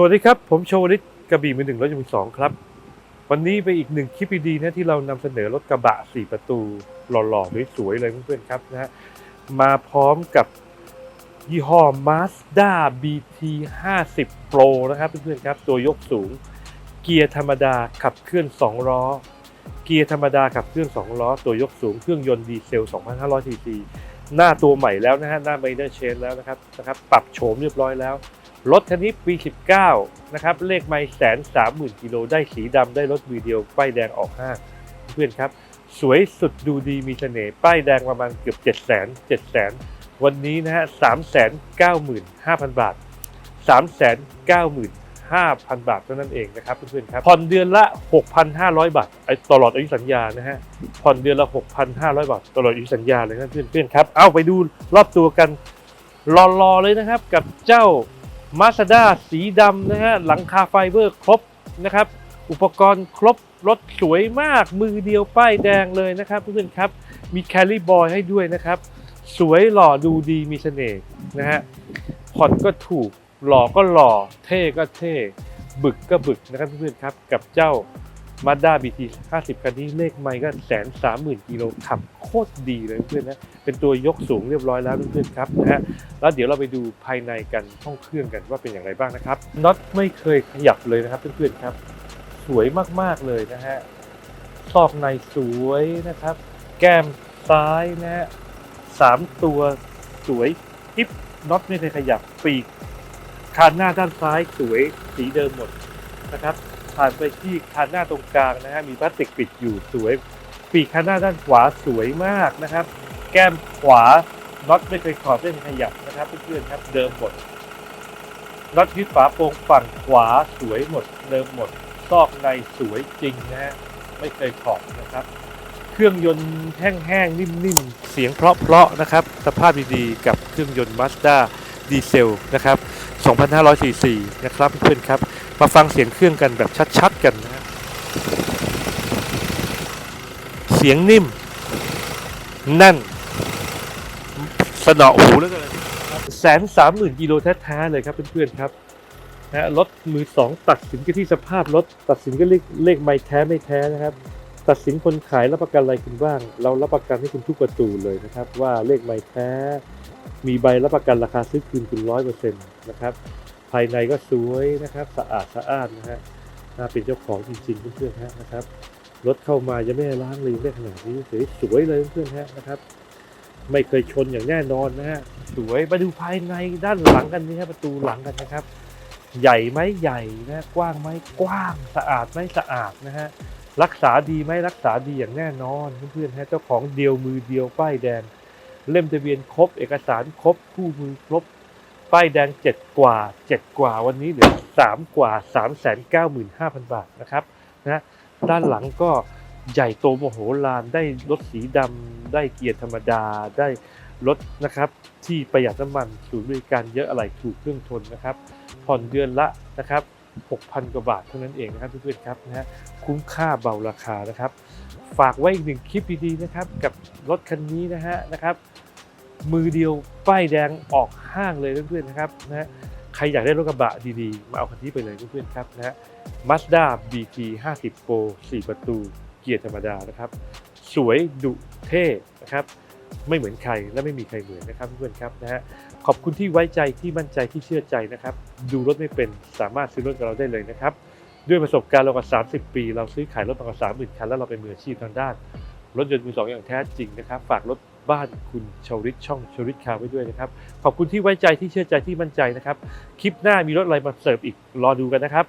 สวัสดีครับ ผมโชวริตกระบี่มือหนึ่งรถยนต์มือสองครับ วันนี้ไปนอีกหนึ่งคลิปดีๆนะที่เรานำเสนอรถกระบะ4ประตูหล่อๆสวยๆเลยเพื่อนๆครับนะฮะมาพร้อมกับยี่ห้อ Mazda BT 50 Pro นะครับเพื่อนๆครับ ตัวยกสูง เกียร์ธรรมดาขับเคลื่อน 2 ล้อ เกียร์ธรรมดาขับเคลื่อน 2 ล้อ ตัวยกสูงเครื่องยนต์ดีเซล 2,500ซีซีหน้าตัวใหม่แล้วนะฮะหน้าไมเนอร์เชนแล้วนะครับนะครับปรับโฉมเรียบร้อยแล้ว รถคันนี้ปี 19 นะครับ เลขไม่แสนสามหมื่นกิโลได้สีดำได้รถวีเดียวป้ายแดงออกห้างเพื่อนครับ สวยสุดดูดีมีเสน่ห์ป้ายแดงประมาณเกือบ 7 0 0 0 0 0 7 0 0 0 วันนี้นะฮะ3 9 5 0 0 0 บาท 3 9 5 0 0 0 บาทเท่านั้นเองนะครับเพื่อนๆครับผ่อนเดือนละ 6,500 บาทไอ้ตลอดอายุสัญญานะฮะผ่อนเดือนละ 6,500 บาท ตลอดอายุสัญญาเลยนะเพื่อนๆครับเอาไปดูรอบตัวกันรอๆเลยนะครับกับเจ้า มาสด้าสีดำนะฮะหลังคาไฟเบอร์ครบนะครับ อุปกรณ์ครบรถสวยมากมือเดียวป้ายแดงเลยนะครับเพื่อนๆครับมีแคลรี่บอยให้ด้วยนะครับ สวยหล่อดูดีมีเสน่ห์นะฮะผ่อนก็ถูกหล่อก็หล่อเท่ก็เท่ บึกก็บึกนะครับเพื่อนๆครับกับเจ้า Mazda BT 50คันนี้เลขไม่ก็แสนสามหมื่นกิโลขับโคตรดีเลยเพื่อนนะ เป็นตัวยกสูงเรียบร้อยแล้วเพื่อนครับนะฮะ แล้วเดี๋ยวเราไปดูภายในกันห้องเครื่องกันว่าเป็นอย่างไรบ้างนะครับ น็อตไม่เคยขยับเลยนะครับเพื่อนๆครับ สวยมากๆเลยนะฮะ ซอกในสวยนะครับ แก้มซ้ายนะฮะสามตัวสวยทิปน็อตไม่เคยขยับปีกคานหน้าด้านซ้ายสวยสีเดิมหมดนะครับ ผ่านไปที่คานหน้าตรงกลางนะฮะมีพลาสติกปิดอยู่สวย ปีกคานหน้าด้านขวาสวยมากนะครับ แก้มขวาน็อตไม่เคยขอดไม่เคยขยับนะครับเพื่อนๆครับเดิมหมดน็อตยึดฝาโปรงฝั่งขวาสวยหมด เดิมหมดซอกในสวยจริงนะฮะไม่เคยขอบนะครับ เครื่องยนต์แห้งๆนิ่มๆเสียงเพราะๆนะครับ สภาพดีๆกับเครื่องยนต์ Mazda ดีเซลนะครับ 2,500ซีซีนะครับเพื่อนครับ มาฟังเสียงเครื่องกันแบบชัดๆกันนะเสียงนิ่มแน่น สนอหูแล้วกันแสนสามหมื่นกิโลแท้ๆเลยครับเพื่อนๆครับนะฮะรถมือสองตัดสินกันที่สภาพรถตัดสินก็เลขเลขไม่แท้ไม่แท้นะครับ ตัดสินคนขายรับประกันอะไรคุณบ้าง เรารับประกันให้คุณทุกประตูเลยนะครับ ว่าเลขไม่แท้ มีใบรับประกันราคาซื้อคืนคุณร้อยเปอร์เซ็นต์นะครับ ภายในก็สวยนะครับ สะอาดสะอ้านนะฮะน่าเป็นเจ้าของจริงๆเพื่อนๆฮะนะครับรถเข้ามายังไม่ล้างเลยยังได้ขนาดนี้สวยสวยเลยเพื่อนๆฮะนะครับ ไม่เคยชนอย่างแน่นอนนะฮะสวยมาดูภายในด้านหลังกันนี่ครับประตูหลังกันนะครับ ใหญ่ไหมใหญ่นะกว้างไหมกว้างสะอาดไหมสะอาดนะฮะรักษาดีไหมรักษาดีอย่างแน่นอนเพื่อนๆฮะเจ้าของเดียวมือเดียวป้ายแดงเล่มทะเบียนครบ เอกสารครบคู่มือครบ ป้ายแดงเจ็ดกว่าเจ็ดกว่าวันนี้เหลือสามกว่าสามแสนเก้าหมื่นห้าพันบาทนะครับนะด้านหลังก็ใหญ่โตโมโหลานได้รถสีดำได้เกียร์ธรรมดาได้รถนะครับที่ประหยัดน้ำมันศูนย์บริการเยอะอะไรถูกเครื่องทนนะครับ ผ่อนเดือนละนะครับ 6,000 กว่าบาทเท่านั้นเองนะครับเพื่อนๆครับนะฮะคุ้มค่าเบาราคานะครับ ฝากไว้อีกหนึ่งคลิปดีๆนะครับ กับรถคันนี้นะฮะนะครับ มือเดียวป้ายแดงออกห้างเลยเพื่อนๆนะครับนะฮะใครอยากได้รถกระบะดีๆ มาเอาคันนี้ไปเลยเพื่อนๆครับนะฮะ Mazda BT 50 Pro 4 ประตูเกียร์ธรรมดานะครับ สวยดุเท่นะครับไม่เหมือนใครและไม่มีใครเหมือนนะครับเพื่อนๆครับนะฮะขอบคุณที่ไว้ใจที่มั่นใจที่เชื่อใจนะครับ ดูรถไม่เป็นสามารถซื้อรถกับเราได้เลยนะครับ ด้วยประสบการณ์เรากว่า30 ปี เราซื้อขายรถมากว่า30,000คันแล้วเราเป็นมืออาชีพทางด้าน รถยนต์มือสองอย่างแท้จริงนะครับ ฝากรถ บ้านคุณชวริตช่องชวริตคาไว้ด้วยนะครับ ขอบคุณที่ไว้ใจที่เชื่อใจที่มั่นใจนะครับ คลิปหน้ามีรถอะไรมาเสิร์ฟอีกรอดูกันนะครับ